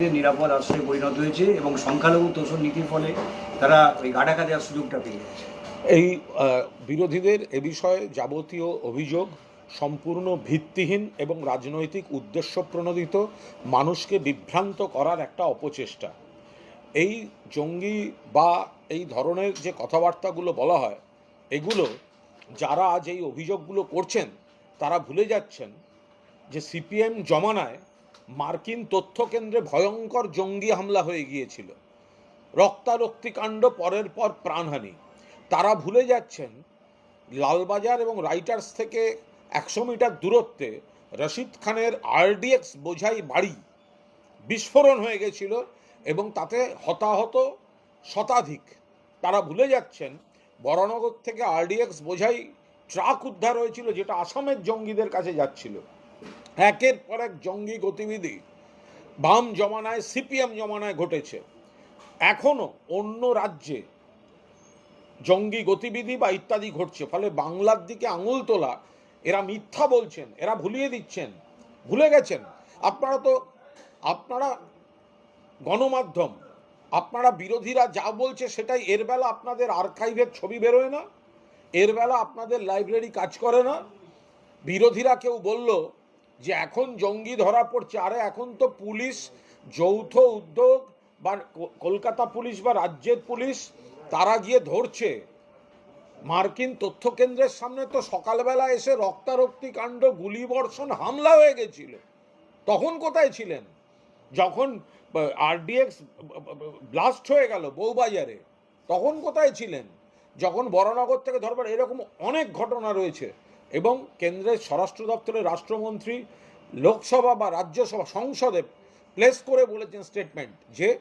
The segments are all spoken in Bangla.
নিরাপদ আশ্রয়ে পরিণত হয়েছে এবং সংখ্যালঘু তোষণ নীতির ফলে তারা ওই গাডাকা দেওয়ার সুযোগটা পেয়ে যাচ্ছে এই বিরোধীদের এ বিষয়ে যাবতীয় অভিযোগ সম্পূর্ণ ভিত্তিহীন এবং রাজনৈতিক উদ্দেশ্য প্রণোদিত, মানুষকে বিভ্রান্ত করার একটা অপচেষ্টা। এই জঙ্গি বা এই ধরনের যে কথাবার্তাগুলো বলা হয়, এগুলো যারা আজ এই অভিযোগগুলো করছেন, তারা ভুলে যাচ্ছেন যে সিপিএম জমানায় মার্কিন তথ্য কেন্দ্রে ভয়ঙ্কর জঙ্গি হামলা হয়ে গিয়েছিল। রক্তারক্তিকাণ্ড পরের পর প্রাণহানি। তারা ভুলে যাচ্ছেন, লালবাজার এবং রাইটার্স থেকে একশো মিটার দূরত্বে রশিদ খানের আরডিএক্স বোঝাই বাড়ি বিস্ফোরণ হয়ে গেছিল এবং তাতে হতাহত শতাধিক। তারা ভুলে যাচ্ছেন বরানগর থেকে আরডিএক্স বোঝাই ট্রাক উদ্ধার হয়েছিল যেটা আসামের জঙ্গিদের কাছে যাচ্ছিল। একের পর এক জঙ্গি গতিবিধি। বাম জমানায়, সিপিএম জমানায় ঘটেছে। এখনও অন্য রাজ্যে জঙ্গি গতিবিধি বা ইত্যাদি ঘটছে। ফলে বাংলার দিকে আঙুল তোলা, এরা মিথ্যা বলছেন, এরা ভুলিয়ে দিচ্ছেন, ভুলে গেছেন। আপনারা তো, আপনারা গণমাধ্যম, আপনারা বিরোধীরা যা বলছে সেটাই এর বেলা আপনাদের আর্কাইভের ছবি বেরোয় না, এর বেলা আপনাদের লাইব্রেরি কাজ করে না। বিরোধীরা কেউ বলল যে এখন জঙ্গি ধরা পড়ছে, আরে এখন তো পুলিশ, যৌথ উদ্যোগ, বা কলকাতা পুলিশ বা রাজ্যের পুলিশ, তারা গিয়ে ধরছে। মার্কিন তথ্য কেন্দ্রের সামনে তো সকালবেলা এসে রক্তারক্তি কাণ্ড, গুলিবর্ষণ, হামলা হয়ে গেছিল। তখন কোথায় ছিলেন? যখন আরডিএক্স ব্লাস্ট হয়ে গেল বউবাজারে, তখন কোথায় ছিলেন? যখন বরানগর থেকে ধরবার এরকম অনেক ঘটনা রয়েছে। এবং কেন্দ্রের স্বরাষ্ট্র দপ্তরের রাষ্ট্রমন্ত্রী, লোকসভা বা রাজ্যসভা সংসদে প্লেস করে বলেছেন স্টেটমেন্ট যে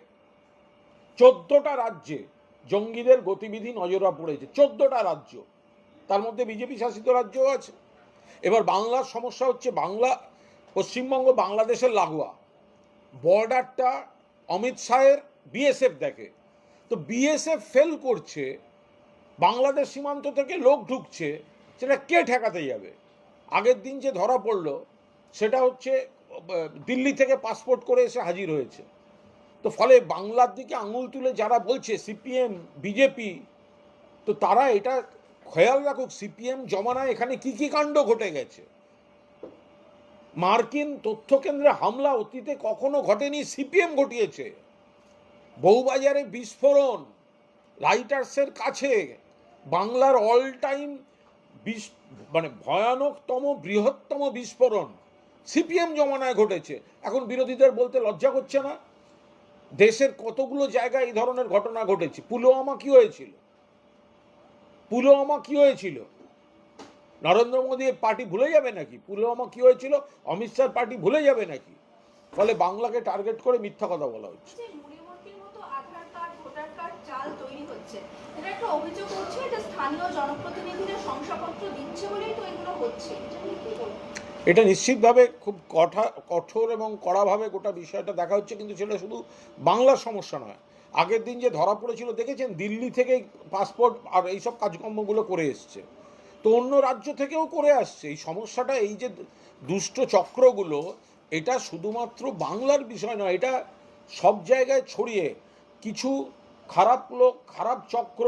চোদ্দোটা রাজ্যে জঙ্গিদের গতিবিধি নজরা পড়েছে। চোদ্দোটা রাজ্য। তার মধ্যে বিজেপি শাসিত রাজ্যও আছে। এবার বাংলার সমস্যা হচ্ছে বাংলা, পশ্চিমবঙ্গ, বাংলাদেশের লাগোয়া। বর্ডারটা অমিত শাহের বিএসএফ দেখে। তো বিএসএফ ফেল করছে, বাংলাদেশ সীমান্ত থেকে লোক ঢুকছে সেটা কে ঠেকাতে যাবে? আগের দিন যে ধরা পড়ল, সেটা হচ্ছে দিল্লি থেকে পাসপোর্ট করে এসে হাজির হয়েছে। তো ফলে বাংলার দিকে আঙুল তুলে যারা বলছে সিপিএম, বিজেপি, তো তারা এটা খেয়াল রাখুক, সিপিএম জমানায় এখানে কি কি কাণ্ড ঘটে গেছে। মার্কিন তথ্য কেন্দ্রে হামলা অতীতে কখনো ঘটেনি, সিপিএম ঘটিয়েছে। বউবাজারে বিস্ফোরণ লাইটার্সের কাছে, বাংলার অল টাইম বিস মানে ভয়ানকতম, বৃহত্তম বিস্ফোরণ সিপিএম জমানায় ঘটেছে। এখন বিরোধীদের বলতে লজ্জা করছে না? দেশের কতগুলো জায়গায় এই ধরনের ঘটনা ঘটেছে? পুলওয়ামা কি হয়েছিল? পুলওয়ামা কি হয়েছিল? নরেন্দ্র মোদী পার্টি ভুলে যাবে নাকি? পুলওয়ামা কি হয়েছিল? অমিত শাহ পার্টি ভুলে যাবে নাকি? ফলে বাংলাকে টার্গেট করে মিথ্যা কথা বলা হচ্ছে। এটা একটা অভিযোগ হচ্ছে যে স্থানীয় জনপ্রতিনিধিরা শংসাপত্র দিচ্ছে বলেই তো এগুলো হচ্ছে। এটা? এটা নিশ্চিতভাবে খুব কঠা কঠোর এবং কড়াভাবে গোটা বিষয়টা দেখা হচ্ছে, কিন্তু সেটা শুধু বাংলার সমস্যা নয়। আগের দিন যে ধরা পড়েছিল, দেখেছেন? দিল্লি থেকে পাসপোর্ট আর এইসব কাজকর্মগুলো করে এসছে। তো অন্য রাজ্য থেকেও করে আসছে। এই সমস্যাটা, এই যে দুষ্ট চক্রগুলো, এটা শুধুমাত্র বাংলার বিষয় নয়, এটা সব জায়গায় ছড়িয়ে, কিছু খারাপ লোক, খারাপ চক্র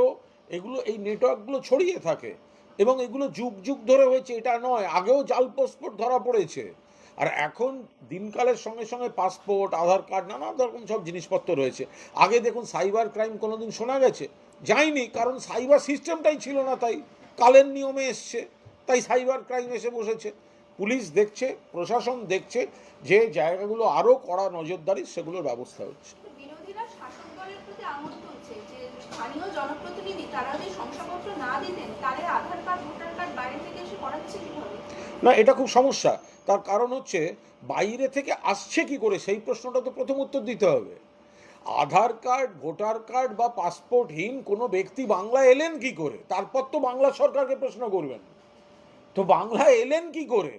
এগুলো, এই নেটওয়ার্কগুলো ছড়িয়ে থাকে এবং এগুলো যুগ যুগ ধরে হয়েছে। এটা নয়, আগেও জাল পাসপোর্ট ধরা পড়েছে। আর এখন দিনকালের সঙ্গে সঙ্গে পাসপোর্ট, আধার কার্ড, নানা রকম সব জিনিসপত্র রয়েছে। আগে দেখুন, সাইবার ক্রাইম কোনোদিন শোনা গেছে? যায়নি, কারণ সাইবার সিস্টেমটাই ছিল না তাই। কালের নিয়মে এসছে, তাই সাইবার ক্রাইম এসে বসেছে। পুলিশ দেখছে, প্রশাসন দেখছে যে জায়গাগুলো আরও কড়া নজরদারি, সেগুলোর ব্যবস্থা হচ্ছে তো বিরোধীরা শাসক দলের প্রতি আঙুল তুলছে যে স্থানীয় জনপ্রতিনিধি তারা যদি শংসাপত্র না দিতেন তাহলে আধার কার্ড, ভোটার কার্ড বাইরে থেকে এসে করাচ্ছে কীভাবে? না, এটা খুব সমস্যা। তার কারণ হচ্ছে, বাইরে থেকে আসছে কি করে, সেই প্রশ্নটা তো প্রথম উত্তর দিতে হবে। আধার কার্ড, ভোটার কার্ড বা পাসপোর্টহীন কোনো ব্যক্তি বাংলা এলেন কি করে? তারপর তো বাংলা সরকারকে প্রশ্ন করবেন। তো বাংলা এলেন কি করে?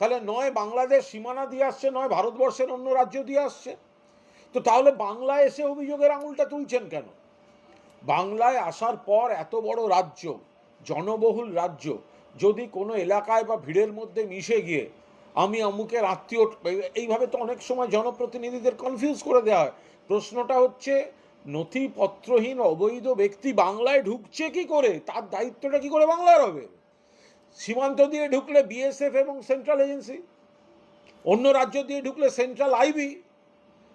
তাহলে নয় বাংলাদেশ সীমানা দিয়ে আসছে, নয় ভারতবর্ষের অন্য রাজ্য দিয়ে আসছে। তো তাহলে বাংলায় এসে অভিযোগের আঙুলটা তুলছেন কেন? বাংলায় আসার পর এত বড় রাজ্য, জনবহুল রাজ্য, যদি কোনো এলাকায় বা ভিড়ের মধ্যে মিশে গিয়ে আমি অমুকের আত্মীয়, এইভাবে তো অনেক সময় জনপ্রতিনিধিদের কনফিউজ করে দেওয়া হয়। প্রশ্নটা হচ্ছে, নথিপত্রহীন অবৈধ ব্যক্তি বাংলায় ঢুকছে কি করে? তার দায়িত্বটা কি করে বাংলার হবে? সীমান্ত দিয়ে ঢুকলে বিএসএফ এবং সেন্ট্রাল এজেন্সি অন্য রাজ্য দিয়ে ঢুকলে সেন্ট্রাল আইবি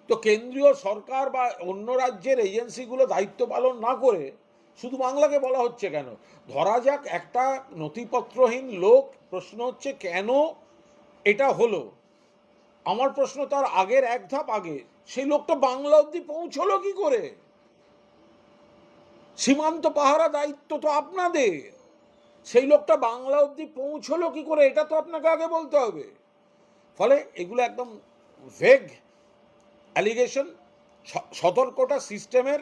তো কেন্দ্রীয় সরকার বা অন্য রাজ্যের এজেন্সিগুলো দায়িত্ব পালন না করে শুধু বাংলাকে বলা হচ্ছে কেন? ধরা যাক একটা নথিপত্রহীন লোক, প্রশ্ন হচ্ছে কেন এটা হলো? আমার প্রশ্ন তার আগের এক ধাপ আগে, সেই লোকটা বাংলা অবধি পৌঁছলো কি করে? সীমান্ত পাহারা দায়িত্ব তো আপনাদের। সেই লোকটা বাংলা অবধি পৌঁছলো কি করে? এটা তো আপনাকে আগে বলতে হবে। ফলে এগুলো একদম ভেগ অ্যালিগেশন সতর্কতা সিস্টেমের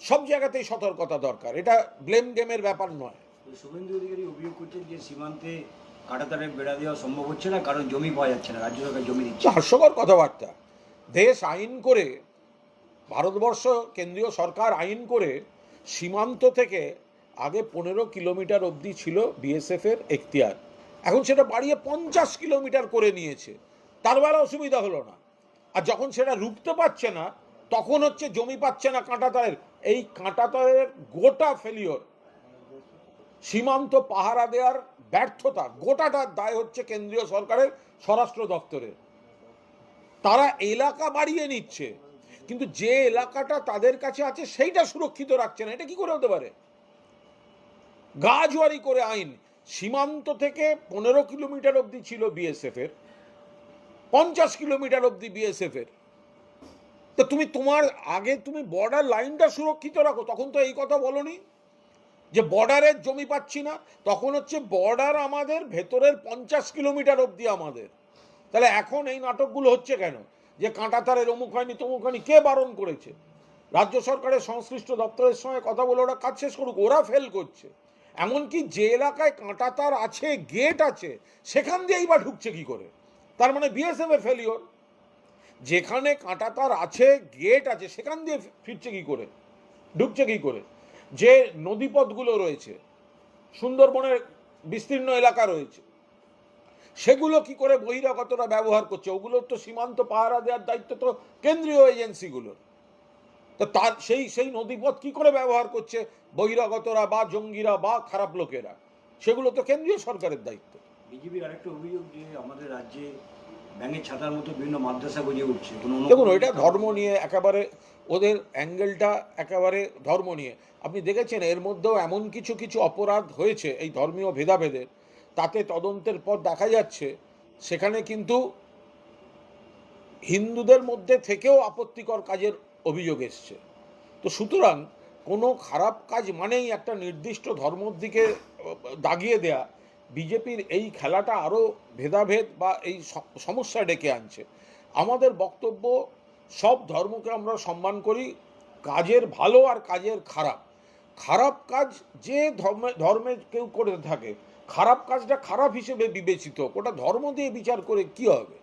সব জায়গাতেই সতর্কতা দরকার। এটা ব্লেম গেমের ব্যাপার নয়। শুভেন্দু অধিকারী অভিযোগ করছেন যে সীমান্তে কাটাতারে বেড়া দেওয়া সম্ভব হচ্ছে না কারণ জমি পাওয়া যাচ্ছে না রাজ্য সরকার জমি দিচ্ছে হাস্যকর কথাবার্তা। দেশ আইন করে ভারতবর্ষ কেন্দ্রীয় সরকার আইন করে সীমান্ত থেকে আগে পনেরো কিলোমিটার অবধি ছিল বিএসএফের এখতিয়ার। এখন সেটা বাড়িয়ে পঞ্চাশ কিলোমিটার করে নিয়েছে। তার বেলা অসুবিধা হলো না। আর যখন সেটা রুখতে পারছে না, তখন হচ্ছে জমি পাচ্ছে না কাঁটাতারের এই কাঁটাতারের গোটা ফেলিওর সীমান্ত পাহারা দেওয়ার ব্যর্থতা গোটাটার দায় হচ্ছে কেন্দ্রীয় সরকারের, স্বরাষ্ট্র দপ্তরের। তারা এলাকা বাড়িয়ে নিচ্ছে, কিন্তু যে এলাকাটা তাদের কাছে আছে, সেইটা সুরক্ষিত রাখছে না। এটা কি করে হতে পারে? গাজওয়ারি করে আইন, সীমান্ত থেকে পনেরো কিলোমিটার অবধি ছিল বিএসএফ এর। পঞ্চাশ কিলোমিটার অবধি বিএসএফ এর। তো তুমি তোমার আগে তুমি বর্ডার লাইনটা সুরক্ষিত রাখো, তখন তো এই কথা বলনি। যে বর্ডারের জমি পাচ্ছি না, তখন হচ্ছে বর্ডার আমাদের ভেতরের পঞ্চাশ কিলোমিটার অবধি আমাদের। তাহলে এখন এই নাটকগুলো হচ্ছে কেন? যে কাঁটাতারের অমুক হয়নি, তমুক হয়নি, কে বারণ করেছে? রাজ্য সরকারের সংশ্লিষ্ট দপ্তরের সঙ্গে কথা বলে ওরা কাজ শেষ করুক, ওরা ফেল করছে। এমনকি যে এলাকায় কাঁটাতার আছে গেট আছে, সেখান দিয়েই বা ঢুকছে কি করে? তার মানে বিএসএফ এর ফেলিওর যেখানে কাঁটাতার আছে গেট আছে, সেখান দিয়ে ফিরছে কি করে? ঢুকছে কি করে? যে নদীপথগুলো রয়েছে, সুন্দরবনের বিস্তীর্ণ এলাকা রয়েছে, সেগুলো কি করে বহিরাগতরা ব্যবহার করছে? ওগুলোর তো সীমান্ত পাহারা দেওয়ার দায়িত্ব তো কেন্দ্রীয় এজেন্সিগুলোর। তো তার, সেই সেই নদীপথ কি করে ব্যবহার করছে বহিরাগতরা বা জঙ্গিরা বা খারাপ লোকেরা? সেগুলো তো কেন্দ্রীয় সরকারের দায়িত্ব। বিজেপির আরেকটা অভিযোগ যে আমাদের রাজ্যে ব্যাঙের ছাতার মতো বিভিন্ন মাদ্রাসা গজিয়ে উঠছে। দেখুন ওইটা ধর্ম নিয়ে একেবারে ওদের অ্যাঙ্গেলটা একেবারে ধর্ম নিয়ে। আপনি দেখেছেন এর মধ্যেও এমন কিছু কিছু অপরাধ হয়েছে এই ধর্মীয় ভেদাভেদের। তাতে তদন্তের পর দেখা যাচ্ছে। সেখানে কিন্তু হিন্দুদের মধ্যে থেকেও আপত্তিকর কাজের অভিযোগ এসছে। তো সুতরাং কোনো খারাপ কাজ মানেই একটা নির্দিষ্ট ধর্মর দিকে দাগিয়ে দেয়া বিজেপির এই খেলাটা আরও ভেদাভেদ বা এই সমস্যা ডেকে আনছে। আমাদের বক্তব্য, সব ধর্মকে আমরা সম্মান করি, কাজের ভালো আর কাজের খারাপ। খারাপ কাজ যে ধর্মে ধর্মে কেউ করে থাকে, খারাপ কাজটা খারাপ হিসেবে বিবেচিত, ওটা ধর্ম দিয়ে বিচার করে কি হবে?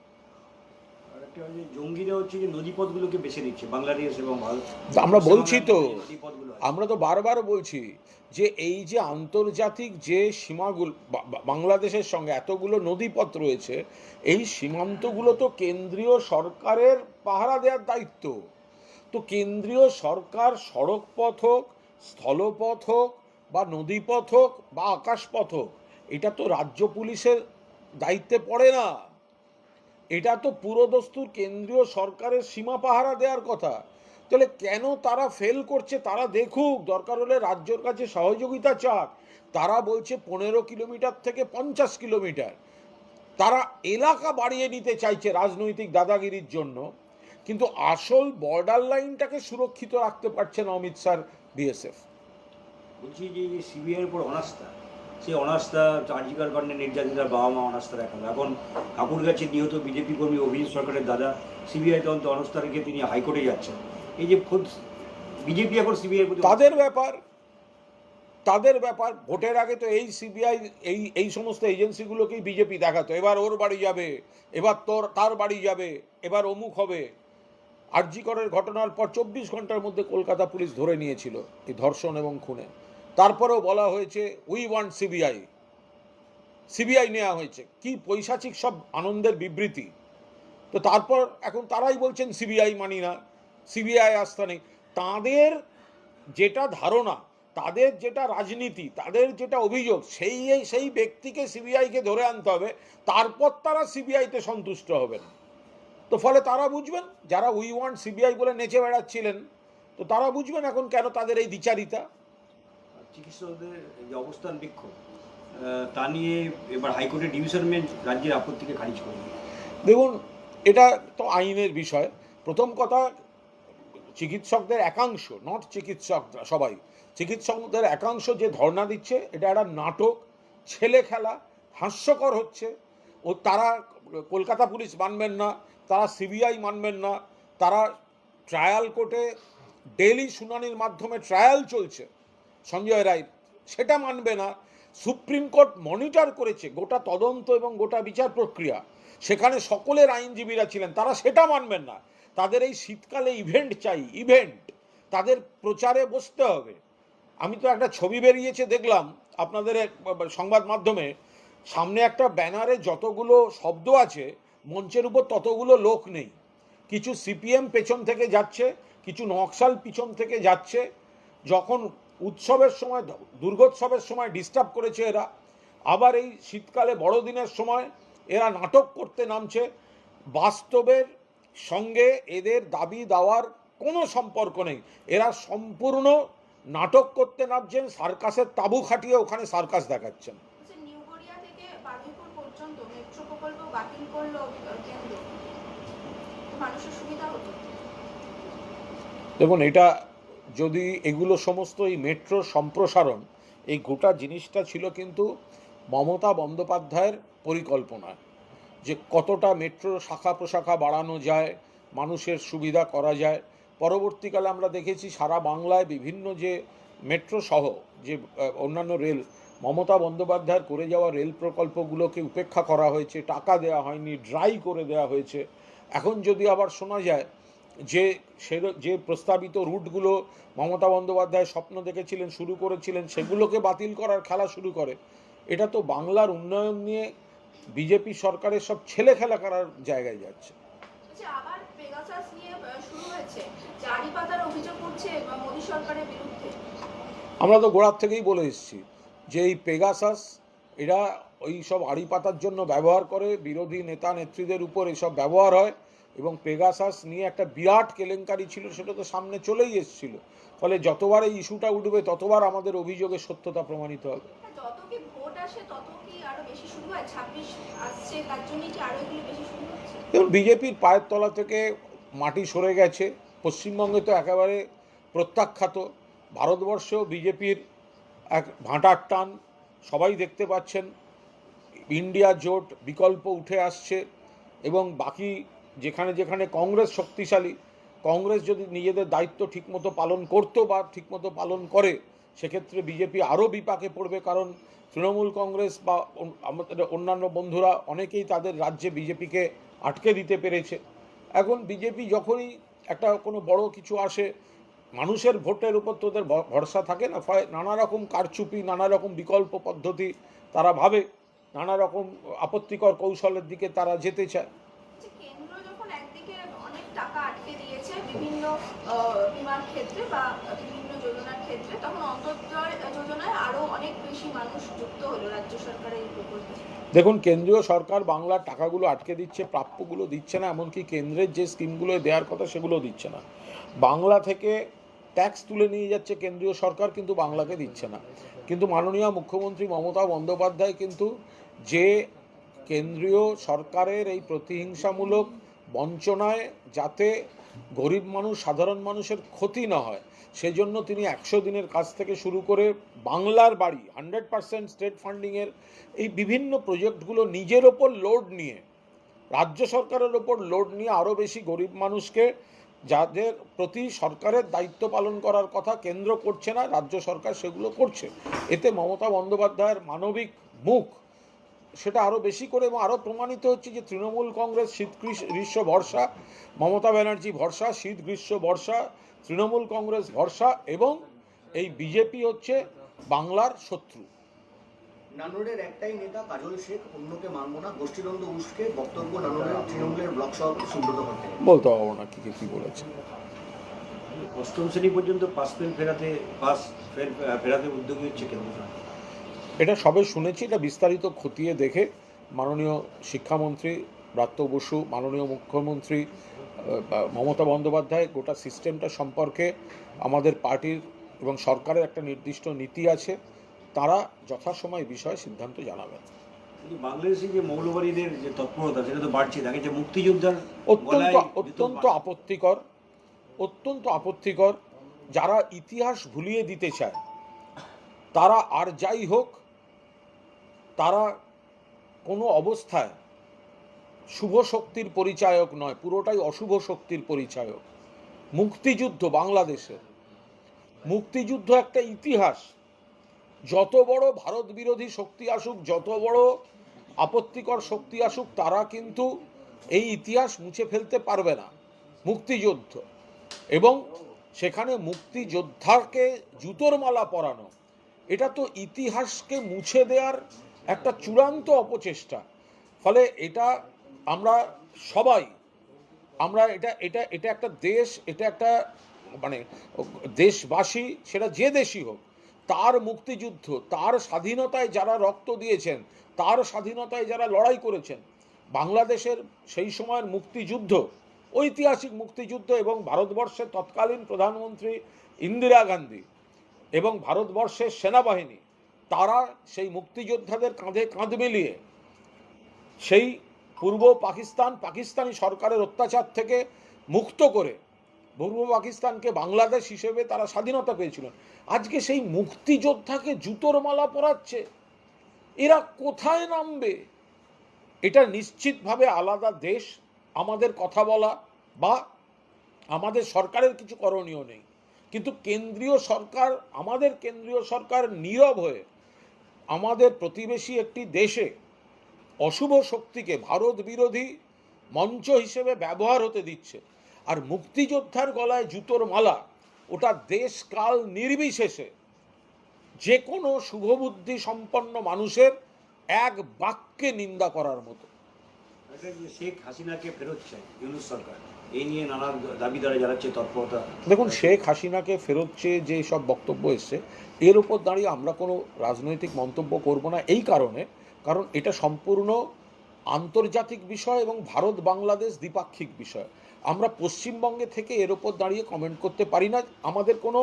জঙ্গিরা হচ্ছে যে নদীপথগুলোকে বেছে নিচ্ছে বাংলাদেশ এবং আমরা বলছি তো আমরা তো বারবার বলছি যে এই যে আন্তর্জাতিক যে সীমাগুলো বাংলাদেশের সঙ্গে এতগুলো নদীপথ রয়েছে এই সীমান্তগুলো তো কেন্দ্রীয় সরকারের পাহারা দেওয়ার দায়িত্ব। তো কেন্দ্রীয় সরকার সড়কপথ হোক স্থলপথ হোক বা নদীপথ হোক বা আকাশপথ হোক এটা তো রাজ্য পুলিশের দায়িত্বে পড়ে না। এটা তো পুরোদস্তুর কেন্দ্রীয় সরকারের সীমা পাহারা দেওয়ার কথা। তাহলে কেন তারা ফেল করছে? তারা দেখুক, দরকার হলে রাজ্যর কাছে সহযোগিতা চাক। তারা বলছে পনেরো কিলোমিটার থেকে পঞ্চাশ কিলোমিটার। তারা এলাকা বাড়িয়ে নিতে চাইছে রাজনৈতিক দাদাগিরির জন্য। কিন্তু আসল বর্ডার লাইনটাকে সুরক্ষিত রাখতে পারছে না অমিত শাহ বিএসএফ বলছি যে সিবিআইয়ের উপর অনাস্থা সেই অনাস্থা চার্জিকার কারণে নির্যাতিতার বাবা মা অনাস্থা দেখাল এখন ঠাকুরগাছে নিহত বিজেপি কর্মী অভিজিৎ সরকারের দাদা সিবিআই তদন্ত অনাস্থা রেখে তিনি হাইকোর্টে যাচ্ছেন। এই যে খোদ বিজেপি এখন সিবিআই তাদের ব্যাপার তাদের ব্যাপার, ভোটের আগে তো এই সিবিআই, এই এই সমস্ত এজেন্সিগুলোকেই বিজেপি দেখাতো। এবার ওর বাড়ি যাবে, এবার তোর, তার বাড়ি যাবে, এবার অমুক হবে। আরজিকরের ঘটনার পর চব্বিশ ঘণ্টার মধ্যে কলকাতা পুলিশ ধরে নিয়েছিল এই ধর্ষণ এবং খুনে তারপরেও বলা হয়েছে উই ওয়ান্ট সিবিআই সিবিআই নেওয়া হয়েছে। কি পৈশাচিক সব আনন্দের বিবৃতি। তো তারপর এখন তারাই বলছেন সিবিআই মানি না সিবিআই আস্থা নেই। তাদের যেটা ধারণা, তাদের যেটা রাজনীতি, তাদের যেটা অভিযোগ, সেই সেই ব্যক্তিকে সিবিআইকে ধরে আনতে হবে। তারপর তারা সিবিআইতে সন্তুষ্ট হবেন। তো ফলে তারা বুঝবেন, যারা উই ওয়ান্ট সিবিআই বলে নেচে বেড়াচ্ছিলেন, তো তারা বুঝবেন এখন কেন তাদের এই দ্বিচারিতা। চিকিৎসকদের যে অবস্থান বিক্ষোভ তা নিয়ে এবার হাইকোর্টের ডিভিশন বেঞ্চ রাজ্যের আপত্তিকে খারিজ করে। দেখুন, এটা তো আইনের বিষয়। প্রথম কথা, চিকিৎসকদের একাংশ নট চিকিৎসক সবাই, চিকিৎসকদের একাংশ যে ধর্ণা দিচ্ছে, এটা একটা নাটক, ছেলে খেলা, হাস্যকর হচ্ছে। ও তারা কলকাতা পুলিশ মানবেন না, তারা সিবিআই মানবেন না, তারা ট্রায়াল কোর্টে ডেলি শুনানির মাধ্যমে ট্রায়াল চলছে। সঞ্জয় রায়, সেটা মানবে না। সুপ্রিম কোর্ট মনিটর করেছে গোটা তদন্ত এবং গোটা বিচার প্রক্রিয়া। সেখানে সকলের আইনজীবীরা ছিলেন, তারা সেটা মানবেন না। তাদের এই শীতকালে ইভেন্ট চাই ইভেন্ট তাদের প্রচারে বসতে হবে। আমি তো একটা ছবি বেরিয়েছে দেখলাম, আপনাদের সংবাদ মাধ্যমে। সামনে একটা ব্যানারে যতগুলো শব্দ আছে, মঞ্চের উপর ততগুলো লোক নেই। কিছু সিপিএম পেছন থেকে যাচ্ছে, কিছু নকশাল পিছন থেকে যাচ্ছে। যখন উৎসবের সময় দুর্গোৎসবের সময় ডিস্টার্ব করেছে এরা। আবার এই শীতকালে বড়দিনের সময় এরা নাটক করতে নামছে। বাস্তবের সঙ্গে এদের দাবি দেওয়ার কোনো সম্পর্ক নেই। এরা সম্পূর্ণ নাটক করতে নামছেন সার্কাসের তাবু খাটিয়ে ওখানে সার্কাস দেখাচ্ছেন। হতো? দেখুন এটা যদি এগুলো সমস্ত এই মেট্রো সম্প্রসারণ, এই গোটা জিনিসটা ছিল কিন্তু মমতা বন্দ্যোপাধ্যায়ের পরিকল্পনা যে কতটা মেট্রো শাখা প্রশাখা বাড়ানো যায়, মানুষের সুবিধা করা যায়। পরবর্তীকালে আমরা দেখেছি সারা বাংলায় বিভিন্ন যে মেট্রো সহ যে অন্যান্য রেল, মমতা বন্দ্যোপাধ্যায়ের করে যাওয়া রেল প্রকল্পগুলোকে উপেক্ষা করা হয়েছে, টাকা দেওয়া হয়নি, ড্রাই করে দেওয়া হয়েছে। এখন যদি আবার শোনা যায় যে সে যে প্রস্তাবিত রুটগুলো মমতা বন্দ্যোপাধ্যায় স্বপ্ন দেখেছিলেন শুরু করেছিলেন সেগুলোকে বাতিল করার খেলা শুরু করে। এটা তো বাংলার উন্নয়ন নিয়ে বিজেপি সরকারের সব ছেলে খেলা করার জায়গায় যাচ্ছে। বিরুদ্ধে। আমরা তো গোড়ার থেকেই বলে এসেছি যে এই পেগাসাস এরা ওই সব আড়ি পাতার জন্য ব্যবহার করে বিরোধী নেতা নেত্রীদের উপর এসব ব্যবহার হয়। এবং পেগাসাস নিয়ে একটা বিরাট কেলেঙ্কারি ছিল সেটা তো সামনে চলেই এসেছিল। ফলে যতবার এই ইস্যুটা উঠবে ততবার আমাদের অভিযোগের সত্যতা প্রমাণিত হবে। দেখুন বিজেপির পায়ের তলা থেকে মাটি সরে গেছে। পশ্চিমবঙ্গে তো একেবারে প্রত্যাখ্যাত। ভারতবর্ষেও বিজেপির এক ভাঁটার টান। সবাই দেখতে পাচ্ছেন ইন্ডিয়া জোট বিকল্প উঠে আসছে এবং বাকি যেখানে যেখানে কংগ্রেস শক্তিশালী, কংগ্রেস যদি নিজেদের দায়িত্ব ঠিকমতো পালন করতো বা ঠিকমতো পালন করে, সেক্ষেত্রে বিজেপি আরও বিপাকে পড়বে কারণ তৃণমূল কংগ্রেস বা আমাদের অন্যান্য বন্ধুরা অনেকেই তাদের রাজ্যে বিজেপিকে আটকে দিতে পেরেছে। এখন বিজেপি যখনই একটা কোনো বড় কিছু আসে, মানুষের ভোটের উপর তোদের ভরসা থাকে না। ফলে নানা রকম কারচুপি, নানা রকম বিকল্প পদ্ধতি তারা ভাবে, নানা রকম আপত্তিকর কৌশলের দিকে তারা যেতে চায় যে কেন্দ্র যখন একদিকে অনেক টাকা আটকে দিয়েছে বিভিন্ন আহ, বিমার ক্ষেত্রে বা বিভিন্ন যোজনার ক্ষেত্রে তখন অন্তর্জয় যোজনায় আরও অনেক বেশি মানুষ যুক্ত হলো রাজ্য সরকারের এই প্রকল্পে। দেখুন, কেন্দ্রীয় সরকার বাংলার টাকাগুলো আটকে দিচ্ছে, প্রাপ্যগুলো দিচ্ছে না, এমনকি কেন্দ্রের যে স্কিমগুলো দেওয়ার কথা সেগুলো দিচ্ছে না। বাংলা থেকে ট্যাক্স তুলে নিয়ে যাচ্ছে কেন্দ্রীয় সরকার, কিন্তু বাংলাকে দিচ্ছে না। কিন্তু মাননীয় মুখ্যমন্ত্রী মমতা বন্দ্যোপাধ্যায় কিন্তু যে কেন্দ্রীয় সরকারের এই প্রতিহিংসামূলক বঞ্চনায় যাতে গরিব মানুষ সাধারণ মানুষের ক্ষতি না হয়। সেজন্য তিনি একশো দিনের কাজ থেকে শুরু করে বাংলার বাড়ি হান্ড্রেড পার্সেন্ট স্টেট ফান্ডিংয়ের এই বিভিন্ন প্রজেক্টগুলো নিজের ওপর লোড নিয়ে, রাজ্য সরকারের ওপর লোড নিয়ে আরও বেশি গরিব মানুষকে যাদের প্রতি সরকারের দায়িত্ব পালন করার কথা কেন্দ্র করছে না, রাজ্য সরকার সেগুলো করছে। এতে মমতা বন্দ্যোপাধ্যায়ের মানবিক মুখ সেটা আরও বেশি করে এবং আরও প্রমাণিত হচ্ছে যে তৃণমূল কংগ্রেস শীত গ্রীষ্ম ভরসা মমতা ব্যানার্জি ভরসা শীত গ্রীষ্ম ভরসা তৃণমূল কংগ্রেস ভরসা এবং এই বিজেপি হচ্ছে বাংলার শত্রু। নানুরের একটাই নেতা কাজল শেখ অন্যকে মানব না। গোষ্ঠীদ্বন্দ্ব উস্কে বক্তব্য নানুরের তৃণমূলের ব্লক সভাপতি সুব্রত ভট্টাচার্য। বলতে পারব না কি কি বলেছে। অষ্টম শ্রেণি পর্যন্ত পাস ফেল ফেরাতে পাস ফেল ফেরাতে উদ্যোগী হচ্ছে কেন্দ্র সরকার। এটা সবে শুনেছি এটা বিস্তারিত খতিয়ে দেখে মাননীয় শিক্ষামন্ত্রী ব্রাত্য বসু মাননীয় মুখ্যমন্ত্রী মমতা বন্দ্যোপাধ্যায় গোটা সিস্টেমটা সম্পর্কে আমাদের পার্টির এবং সরকারের একটা নির্দিষ্ট নীতি আছে তারা যথাসময় বিষয়ে সিদ্ধান্ত জানাবেন। বাংলাদেশে যে মৌলবাদীদের যে তৎপরতা সেটা তো বাড়ছে তাকে যে মুক্তিযোদ্ধার অত্যন্ত অত্যন্ত আপত্তিকর অত্যন্ত আপত্তিকর যারা ইতিহাস ভুলিয়ে দিতে চায় তারা আর যাই হোক তারা কোনো অবস্থায় শুভ শক্তির পরিচায়ক নয়, পুরোটাই অশুভ শক্তির পরিচায়ক। মুক্তিযুদ্ধ বাংলাদেশের। মুক্তিযুদ্ধ একটা ইতিহাস। যত বড় ভারত বিরোধী শক্তি আসুক, যত বড় আপত্তিকর শক্তি আসুক, তারা কিন্তু এই ইতিহাস মুছে ফেলতে পারবে না। মুক্তিযুদ্ধ। এবং সেখানে মুক্তিযোদ্ধাকে জুতোর মালা পরানো, এটা তো ইতিহাসকে মুছে দেওয়ার একটা চূড়ান্ত অপচেষ্টা। ফলে এটা আমরা সবাই, আমরা এটা এটা এটা একটা দেশ, এটা একটা মানে দেশবাসী, সেটা যে দেশই হোক, তার মুক্তিযুদ্ধ, তার স্বাধীনতায় যারা রক্ত দিয়েছেন, তার স্বাধীনতায় যারা লড়াই করেছেন, বাংলাদেশের সেই সময়ের মুক্তিযুদ্ধ, ঐতিহাসিক মুক্তিযুদ্ধ এবং ভারতবর্ষের তৎকালীন প্রধানমন্ত্রী ইন্দিরা গান্ধী এবং ভারতবর্ষের সেনাবাহিনী তারা সেই মুক্তিযোদ্ধাদের কাঁধে কাঁধ মিলিয়ে সেই পূর্ব পাকিস্তান পাকিস্তানি সরকারের অত্যাচার থেকে মুক্ত করে পূর্ব পাকিস্তানকে বাংলাদেশ হিসেবে তারা স্বাধীনতা পেয়েছিল। আজকে সেই মুক্তিযোদ্ধাকে জুতোর মালা পরাচ্ছে। এরা কোথায় নামবে? এটা নিশ্চিতভাবে আলাদা দেশ, আমাদের কথা বলা বা আমাদের সরকারের কিছু করণীয় নেই। কিন্তু কেন্দ্রীয় সরকার, আমাদের কেন্দ্রীয় সরকার নীরব হয়ে আমাদের প্রতিবেশী একটি দেশে অশুভ শক্তিকে ভারত বিরোধী মঞ্চ হিসেবে ব্যবহার হতে দিচ্ছে। আর মুক্তিযোদ্ধার গলায় জুতোর মালা, ওটা দেশ কাল নির্বিশেষে যে কোনো শুভবুদ্ধি সম্পন্ন মানুষের এক বাক্যে নিন্দা করার মতো। শেখ হাসিনাকে ফেরত চায় ইউনুস সরকার। এই নিয়ে নানা দাবি তারা জানাচ্ছে তৎপরতা। দেখুন, শেখ হাসিনাকে ফেরত চেয়ে যে সব বক্তব্য এসছে, এর উপর দাঁড়িয়ে আমরা কোনো রাজনৈতিক মন্তব্য করব না এই কারণে, কারণ এটা সম্পূর্ণ আন্তর্জাতিক বিষয় এবং ভারত বাংলাদেশ দ্বিপাক্ষিক বিষয়। আমরা পশ্চিমবঙ্গে থেকে এর উপর দাঁড়িয়ে কমেন্ট করতে পারি না। আমাদের কোনো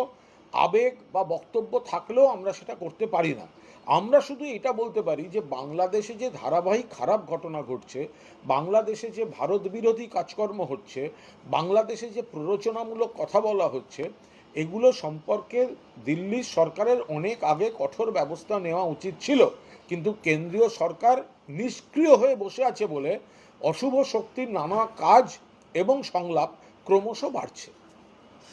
আবেগ বা বক্তব্য থাকলেও আমরা সেটা করতে পারি না। আমরা শুধু এটা বলতে পারি যে, বাংলাদেশে যে ধারাবাহিক খারাপ ঘটনা ঘটছে, বাংলাদেশে যে ভারত বিরোধী কাজকর্ম হচ্ছে, বাংলাদেশে যে প্ররোচনামূলক কথা বলা হচ্ছে, এগুলো সম্পর্কে দিল্লির সরকারের অনেক আগে কঠোর ব্যবস্থা নেওয়া উচিত ছিল। কিন্তু কেন্দ্রীয় সরকার নিষ্ক্রিয় হয়ে বসে আছে বলে অশুভ শক্তির নানা কাজ এবং সংলাপ ক্রমশ বাড়ছে।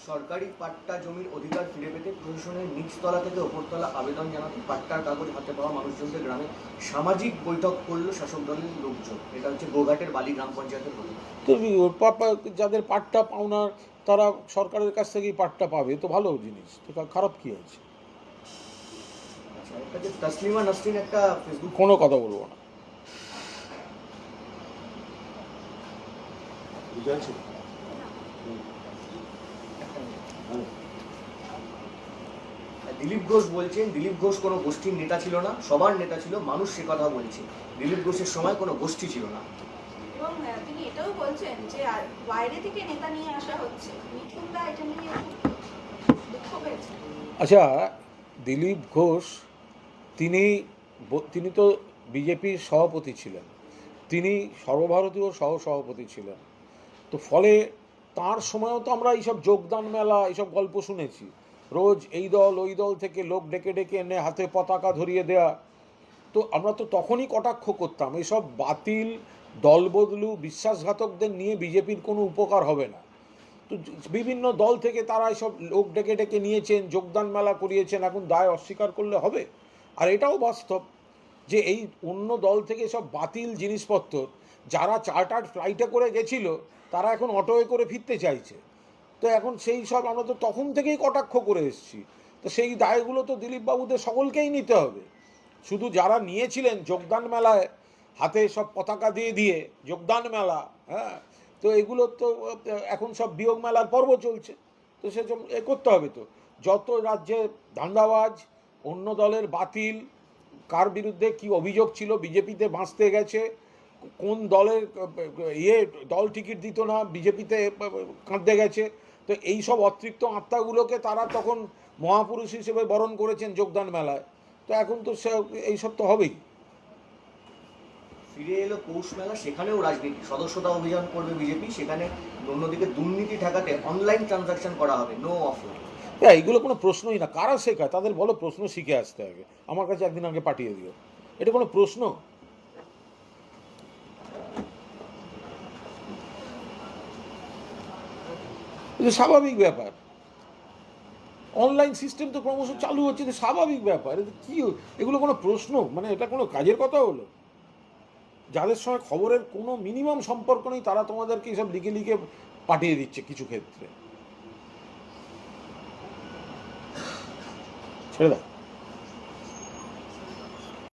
সরকারি পাট্টা জমির অধিকার ফিরে পেতে প্রশাসনের নিচতলা থেকে ওপরতলা আবেদন জানাতে পাট্টার কাগজ হাতে পাওয়া মানুষজনদের গ্রামে সামাজিক বৈঠক করল শাসক দলের লোকজন। এটা হচ্ছে গোঘাটের বালি গ্রাম পঞ্চায়েতের প্রধান তো যাদের পাট্টা পাওনা তারা সরকারের কাছ থেকেই পাট্টা পাবে তো ভালো জিনিস। তো খারাপ কি আছে? আচ্ছা একটা যে তসলিমা নাসরিন একটা ফেসবুক কোনো কথা বলব না। বুঝতে পারছি দিলীপ ঘোষ বলছেন দিলীপ ঘোষ কোনো গোষ্ঠীর নেতা ছিল না সবার নেতা ছিল মানুষ সে কথা বলছে। দিলীপ ঘোষের সময় কোনো গোষ্ঠী ছিল না। এবং তিনি এটাও বলছেন যে বাইরে থেকে নেতা নিয়ে আসা হচ্ছে। মিঠুনদা এটা নিয়ে দুঃখ পেয়েছে আচ্ছা দিলীপ ঘোষ তিনি তিনি তো বিজেপির সভাপতি ছিলেন। তিনি সর্বভারতীয় সহ সভাপতি ছিলেন। তো ফলে তার সময়ও তো আমরা এইসব যোগদান মেলা, এইসব গল্প শুনেছি। রোজ এই দল, ওই দল থেকে লোক ডেকে ডেকে এনে হাতে পতাকা ধরিয়ে দেয়া। তো আমরা তো তখনই কটাক্ষ করতাম, এসব বাতিল দলবদলু বিশ্বাসঘাতকদের নিয়ে বিজেপির কোনো উপকার হবে না। তো বিভিন্ন দল থেকে তারা এসব লোক ডেকে ডেকে নিয়েছেন, যোগদান মেলা করিয়েছেন, এখন দায় অস্বীকার করলে হবে? আর এটাও বাস্তব যে এই অন্য দল থেকে সব বাতিল জিনিসপত্র যারা চার্টার্ড ফ্লাইটে করে গেছিল, তারা এখন অটোয়ে করে ফিরতে চাইছে। তো এখন সেই সব আমরা তো তখন থেকেই কটাক্ষ করে এসেছি। তো সেই দায়গুলো তো দিলীপ বাবুদের সকলকেই নিতে হবে। শুধু যারা নিয়েছিলেন যোগদান মেলায়, হাতে সব পতাকা দিয়ে দিয়ে, যোগদান মেলা হ্যাঁ? তো এগুলো তো, এখন সব বিয়োগ মেলার পর্ব চলছে। তো সেসব এ করতে হবে তো। যত রাজ্যে ধান্দাবাজ, অন্য দলের বাতিল, কার বিরুদ্ধে কি অভিযোগ ছিল, বিজেপিতে বাঁচতে গেছে কোন দলের ইয়ে দল টিকিট দিত না বিজেপিতে কাঁদতে গেছে। তো এই সব অতৃপ্ত আত্মাগুলোকে তারা তখন মহাপুরুষ হিসেবে বরণ করেছেন যোগদান মেলায়। তো এখন তো সে এইসব তো হবেই। ফিরে এলো পৌষ মেলা সেখানেও রাজনীতি। সদস্যতা অভিযান করবে বিজেপি সেখানে অন্যদিকে দুর্নীতি ঠেকাতে অনলাইন ট্রানজাকশন করা হবে নো অফলাইন হ্যাঁ এগুলো কোনো প্রশ্নই না। কারা শেখায়? তাদের বলো প্রশ্ন শিখে আসতে হবে। আমার কাছে একদিন আগে পাঠিয়ে দিও। এটা কোনো প্রশ্ন? এটা স্বাভাবিক ব্যাপার। অনলাইন সিস্টেম তো ক্রমশ চালু হচ্ছে এটা স্বাভাবিক ব্যাপার। এটা কি এগুলো কোনো প্রশ্ন? মানে এটা কোনো কাজের কথা হলো? যাদের সঙ্গে খবরের কোনো মিনিমাম সম্পর্ক নেই, তারা তোমাদেরকে এইসব লিখে লিখে পাঠিয়ে দিচ্ছে কিছু ক্ষেত্রে। ছেড়ে দাও।